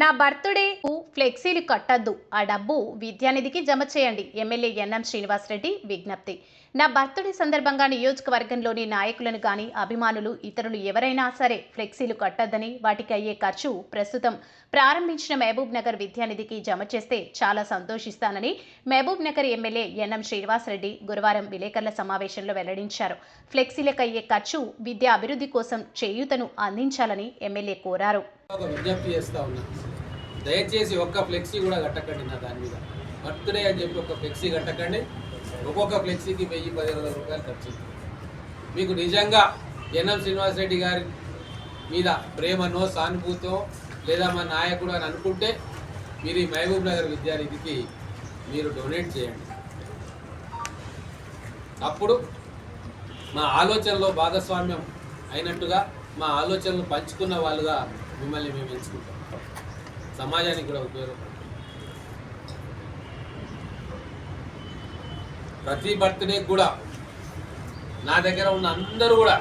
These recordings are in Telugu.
నా బర్త్డే ఫ్లెక్సీలు కట్టద్దు. ఆ డబ్బు విద్యానిధికి జమ చేయండి. ఎమ్మెల్యే ఎన్ఎం శ్రీనివాసరెడ్డి విజ్ఞప్తి. నా బర్త్డే సందర్భంగా నియోజకవర్గంలోని నాయకులను కానీ అభిమానులు ఇతరులు ఎవరైనా సరే ఫ్లెక్సీలు కట్టద్దని వాటికి అయ్యే ఖర్చు ప్రస్తుతం ప్రారంభించిన మహబూబ్ నగర్ విద్యానిధికి జమ చేస్తే చాలా సంతోషిస్తానని Mahabubnagar MLA N M Srinivas Reddy గురువారం విలేకరుల సమావేశంలో వెల్లడించారు. ఫ్లెక్సీలకు అయ్యే ఖర్చు విద్యా అభివృద్ధి కోసం చేయూతను అందించాలని ఎమ్మెల్యే కోరారు. ఒక విజ్ఞప్తి చేస్తా ఉన్నా. దయచేసి ఒక్క ఫ్లెక్సీ కూడా కట్టకండి నా దాని మీద. బర్త్డే అని చెప్పి ఒక ఫ్లెక్సీ కట్టకండి. ఒక్కొక్క ఫ్లెక్సీకి వెయ్యి పదిహేను వందల రూపాయలు ఖర్చు. మీకు నిజంగా ఎన్ఎం శ్రీనివాసరెడ్డి గారి మీద ప్రేమనో సానుభూతో లేదా మా నాయకుడు అని అనుకుంటే మీరు ఈ మహబూబ్ నగర్ విద్యానిధికి మీరు డొనేట్ చేయండి. అప్పుడు మా ఆలోచనలో భాగస్వామ్యం అయినట్టుగా మా ఆలోచనలు పంచుకున్న వాళ్ళుగా మిమ్మల్ని మేము ఎంచుకుంటాం. సమాజానికి కూడా ఉపయోగపడుతుంది. ప్రతి బర్త్డే కూడా నా దగ్గర ఉన్న అందరూ కూడా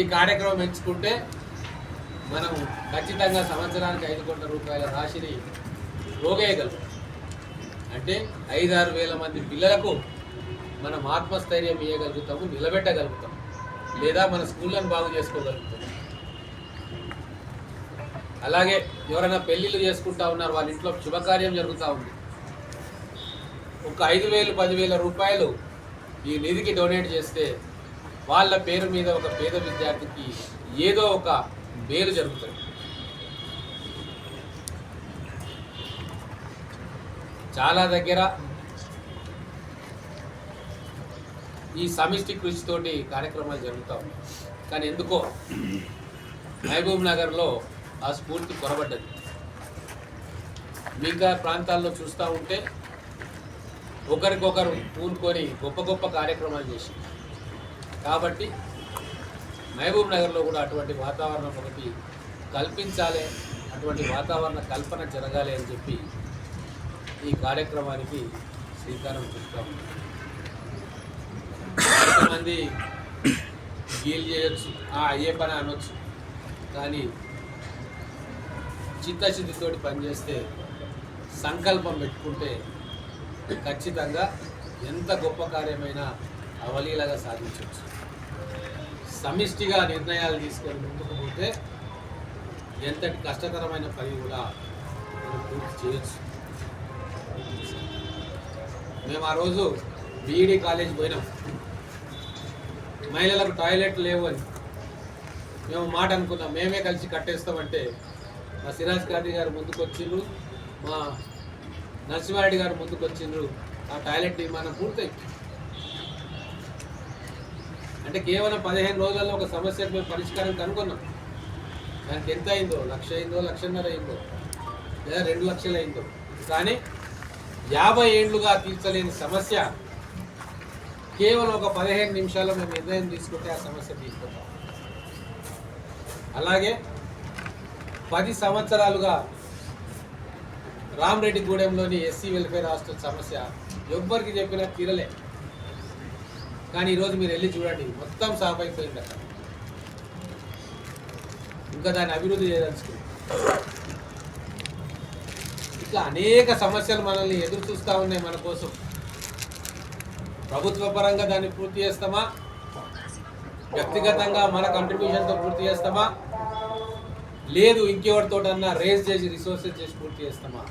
ఈ కార్యక్రమం ఎంచుకుంటే మనం ఖచ్చితంగా సంవత్సరానికి ఐదు కోట్ల రూపాయల రాశిని రోగేయగలం అంటే ఐదారు వేల మంది పిల్లలకు మనం ఆత్మస్థైర్యం ఇవ్వగలుగుతాము నిలబెట్టగలుగుతాం లేదా మన స్కూళ్ళను బాగు చేసుకోగలుగుతాం అలాగే ఎవరైనా పెళ్ళిళ్ళు చేసుకుంటా ఉన్నారు వాళ్ళ ఇంట్లో శుభకార్యం జరుగుతూ ఉంది. ఒక ఐదు వేలు పదివేల రూపాయలు ఈ నిధికి డొనేట్ చేస్తే వాళ్ళ పేరు మీద ఒక పేద విద్యార్థికి ఏదో ఒక మేలు జరుగుతుంది. చాలా దగ్గర ఈ సమిష్టి కృషితోటి కార్యక్రమాలు జరుగుతూ ఉన్నాయి. కానీ ఎందుకో మహబూబ్ నగర్లో ఆ స్ఫూర్తి కొరబడ్డది. మిగతా ప్రాంతాల్లో చూస్తూ ఉంటే ఒకరికొకరు పూనుకొని గొప్ప గొప్ప కార్యక్రమాలు చేసి. కాబట్టి మహబూబ్ నగర్లో కూడా అటువంటి వాతావరణం ఒకటి కల్పించాలి అటువంటి వాతావరణ కల్పన జరగాలి అని చెప్పి ఈ కార్యక్రమానికి శ్రీకారం చుట్టాము కొంతమంది గీల్ చేయొచ్చు ఆ అయ్యే పని అనొచ్చు కానీ చిత్తశుద్ధితోటి పనిచేస్తే సంకల్పం పెట్టుకుంటే ఖచ్చితంగా ఎంత గొప్ప కార్యమైనా అవలీలగా సాధించవచ్చు. సమిష్టిగా నిర్ణయాలు తీసుకొని ముందుకు పోతే ఎంతటి కష్టతరమైన పని కూడా మనం పూర్తి చేయొచ్చు. మేము ఆ రోజు బీఈడి కాలేజ్ పోయినాం. మహిళలకు టాయిలెట్ లేవు అని మేము మాట అనుకున్నాం. మేమే కలిసి కట్టేస్తామంటే మా సిరాజ్ ఖాదీ గారు ముందుకొచ్చిండ్రు మా నరసింహారెడ్డి గారు ముందుకొచ్చిండ్రు ఆ టాయిలెట్ నిర్మాణం పూర్తయింది. అంటే కేవలం పదిహేను రోజుల్లో ఒక సమస్యకు మేము పరిష్కారం కనుగొన్నాం. దానికి ఎంత అయిందో? లక్ష అయిందో? లక్షన్నర అయిందో? లేదా రెండు లక్షలు అయిందో? కానీ యాభై ఏండ్లుగా తీర్చలేని సమస్య కేవలం ఒక పదిహేను నిమిషాల్లో మేము నిర్ణయం తీసుకుంటే ఆ సమస్య తీసుకుంటాం అలాగే పది సంవత్సరాలుగా రామరెడ్డిగూడెంలోని ఎస్సీ వెల్ఫేర్ హాస్టల్ సమస్య ఎవ్వరికి చెప్పినా తీరలే. కానీ ఈరోజు మీరు వెళ్ళి చూడండి మొత్తం సాపైపోయింది అక్కడ. ఇంకా దాన్ని అభివృద్ధి చేయదలుచుకుంది. ఇట్లా అనేక సమస్యలు మనల్ని ఎదురు చూస్తూ ఉన్నాయి మన కోసం. ప్రభుత్వ పరంగా దాన్ని పూర్తి చేస్తామా? వ్యక్తిగతంగా మన కంట్రిబ్యూషన్తో పూర్తి చేస్తామా? లేదు ఇంకెవరితోటన్నా రేస్ చేసి రిసోర్సెస్ చేసి పూర్తి చేస్తామా?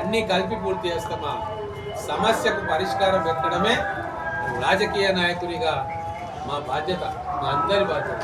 అన్నీ కలిపి పూర్తి చేస్తామా? సమస్యకు పరిష్కారం పెట్టడమే రాజకీయ నాయకునిగా మా బాధ్యత మా అందరి బాధ్యత.